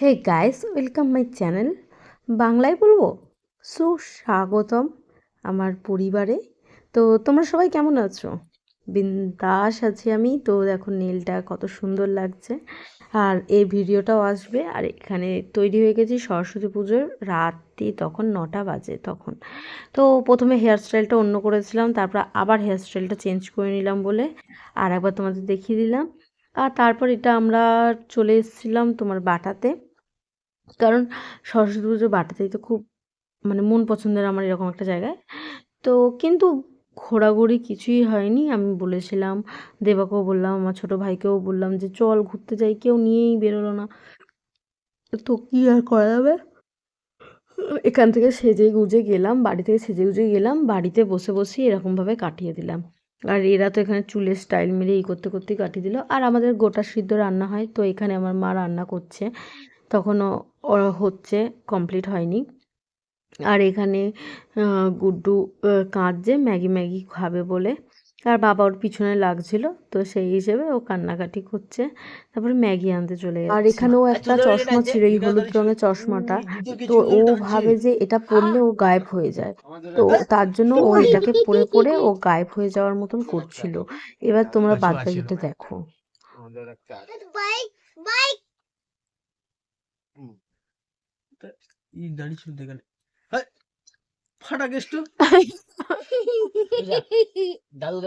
Hey guys welcome my channel বাংলায় বলব? সুস্বাগতম আমার পরিবারে। তো তোমরা সবাই কেমন আছো? বিন্দাস আছি আমি। তো দেখো নীলটা কত সুন্দর লাগছে। আর এই ভিডিওটাও আসবে। আর এখানে তৈরি হয়ে গেছি সরস্বতী পুজোর। রাত্রি তখন নটা বাজে তখন। তো প্রথমে হেয়ার স্টাইলটা অন্য করেছিলাম। তারপর আবার হেয়ার স্টাইলটা চেঞ্জ করে নিলাম বলে আর একবার তোমাদের দেখিয়ে দিলাম। আর তারপর এটা আমরা চলে এসেছিলাম তোমার বাটাতে। কারণ সরস্বতী পুজো বাটাতেই তো খুব মানে মন পছন্দের আমার এরকম একটা জায়গায়। তো কিন্তু ঘোরাঘুরি কিছুই হয়নি। আমি বলেছিলাম, দেবাকেও বললাম, আমার ছোটো ভাইকেও বললাম যে, চল ঘুরতে যাই, কেউ নিয়েই বেরোলো না। তো কী আর করা যাবে? এখান থেকে সেজে গুজে গেলাম, বাড়ি থেকে সেজে গুজে গেলাম, বাড়িতে বসে বসেই এরকমভাবে কাটিয়ে দিলাম। আর এরা তো এখানে চুলের স্টাইল মেরে এই করতে করতেই কাটিয়ে দিল। আর আমাদের গোটা সিদ্ধ রান্না হয়, তো এখানে আমার মা রান্না করছে। তখনও হচ্ছে কমপ্লিট হয়নি। আর এখানে গুড্ডু কাঁদছে ম্যাগি ম্যাগি খাবে বলে। আর বাবা ওর পিছনে লাগছিল তো সেই হিসেবে ও কান্নাকাটি করছে। তারপরে ম্যাগি আনতে চলে আর এখানেও একটা চশমা ছিল এই হলুদ রঙের চশমাটা। তো ও ভাবে যে এটা পরলে ও গায়েব হয়ে যায়। তো তার জন্য ও এটাকে পরে পরে ও গায়েব হয়ে যাওয়ার মতন করছিল। এবার তোমরা বাদ বাকিটা দেখো। বাইক বাইক ই ছিল ফাটা দাদু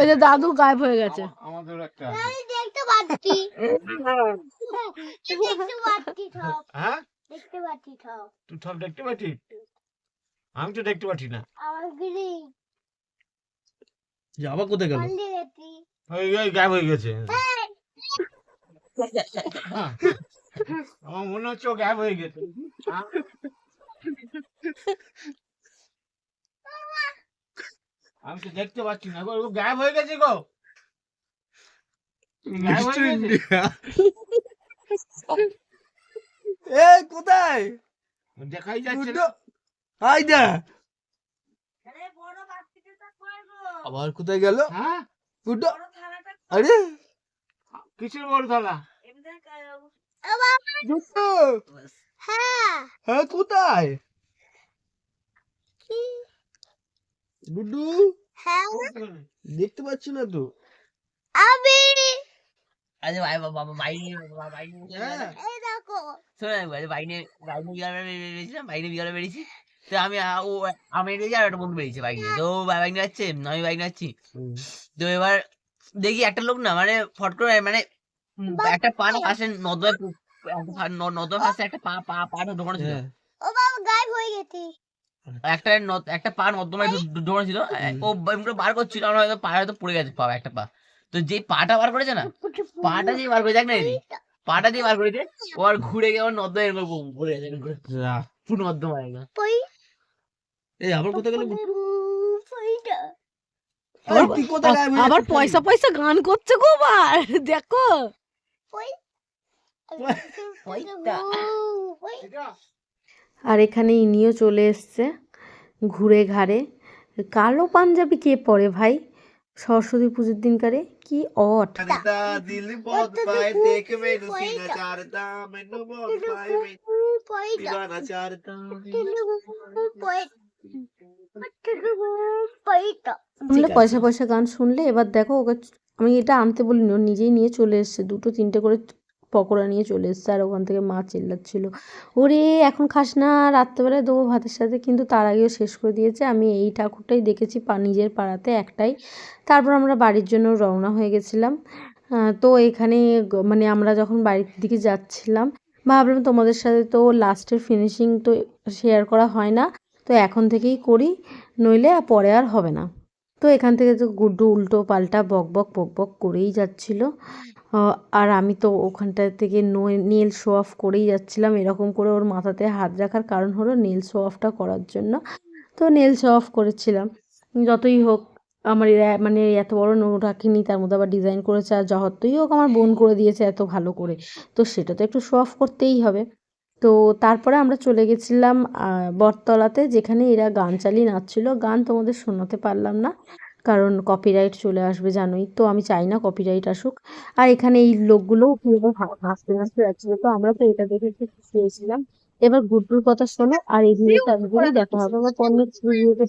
ওই যে গায়েব হয়ে গেছে। আমাদের একটা আমি দেখতে পাচ্ছি দেখতে পাচ্ছি সব হ্যাঁ? দেখতে পাচ্ছি সব তুই সব দেখতে পাচ্ছিস আমি তো দেখতে পাচ্ছি না। আমার গিরি যে আবার কোথায় গেল? গায়েব হয়ে গেছে। হ্যাঁ। আমার মনে হচ্ছে ও গায়েব হয়ে গেছে? আমি তো দেখতে পাচ্ছি না। গো ও গায়েব হয়ে গেছে গো। গায়েব হয়ে গেছে। এ কোথায়? দেখাই যাচ্ছে গুড্ডু হাই দা আবার কোথায় গেল? হ্যাঁ? আরে। কিসের বড় থালা? গুড্ডু হ্যাঁ হ্যাঁ কোথায়? গুড্ডু? হ্যাঁ দেখতে পাচ্ছি না তো। আমি! আরে ভাই বাবা ভাই বাবা ভাই হ্যাঁ। এই দেখো। শোনো বেরিয়েছিলাম বেরিয়েছি তো আমি ও আমি বেরিয়েছি আর একটা বন্ধু বেরিয়েছে বাইক নিয়ে। তো ও বাইক নিয়ে যাচ্ছে আমি বাইক নিয়ে যাচ্ছি। তো এবার দেখি একটা লোক না মানে ফট করে মানে একটা পা না পাশে নদয় নদয় পাশে একটা পা পা পা ঢোকানো ছিল ও বাবা গায়েব হয়ে গেছে। একটা নদ- একটা পা নর্দমায় ঢোকানো ছিল ও এমনি বার করছিল আমার হয়তো পা হয়তো পড়ে গেছে পা একটা পা। তো যে পাটা বার করেছে না পাটা যে বার করে দেখ না। পাটা দিয়ে বার করেছে ও আর ঘুরে গিয়ে আমার নর্দমা এরকম পড়ে গেছে। পুরো নর্দমা একদম। পই। এই আবার কোথায় গেল? আবার তুই কোথায় আবার পয়সা পয়সা গান করছে গো দেখো। আর এখানে ইনিও চলে এসছে ঘুরে ঘাড়ে। কালো পাঞ্জাবি কে পরে ভাই? সরস্বতী পুজোর দিনকারে? কি অট। মেনু পয়সা পয়সা গান শুনলে এবার দেখো ওকে আমি এটা আনতে বলিনি, ও নিজেই নিয়ে চলে এসছে, দুটো তিনটে করে পকোড়া নিয়ে চলে এসছে, আর ওখান থেকে মা চিল্লাচ্ছিল। ওরে, এখন খাস না, রাত্রেবেলায় দেবো ভাতের সাথে, কিন্তু তার আগেও শেষ করে দিয়েছে, আমি এই ঠাকুরটাই দেখেছি পা, নিজের পাড়াতে একটাই। তারপর আমরা বাড়ির জন্য রওনা হয়ে গেছিলাম। তো এখানে মানে আমরা যখন বাড়ির দিকে যাচ্ছিলাম, ভাবলাম তোমাদের সাথে তো লাস্টের ফিনিশিং তো শেয়ার করা হয় না, তো এখন থেকেই করি, নইলে পরে আর হবে না। তো এখান থেকে তো গুড্ডু উল্টো পাল্টা বক বক বক বক করেই যাচ্ছিল। আর আমি তো ওখানটা থেকে নেল শো অফ করেই যাচ্ছিলাম। এরকম করে ওর মাথাতে হাত রাখার কারণ হলো নেল শো অফটা করার জন্য। তো নেল শো অফ করেছিলাম। যতই হোক, আমার মানে এত বড় নো রাখিনি তার মধ্যে আবার ডিজাইন করেছে, আর যতই হোক আমার বোন করে দিয়েছে এত ভালো করে। তো সেটা তো একটু শো অফ করতেই হবে। তো তারপরে আমরা চলে গেছিলাম বটতলাতে যেখানে এরা গান চালিয়ে নাচছিল। গান তোমাদের শোনাতে পারলাম না, কারণ কপিরাইট চলে আসবে জানোই। তো আমি চাই না কপিরাইট আসুক। আর এখানে এই লোকগুলোও পুরো হা- হাসতে হাসতে যাচ্ছিল, তো আমরা তো এটা দেখে একটু খুশি হয়েছিলাম। এবার গুড্ডুর কথা শোনো, আর এই ভিডিওটা দেখা হবে। পরের ভিডিওতে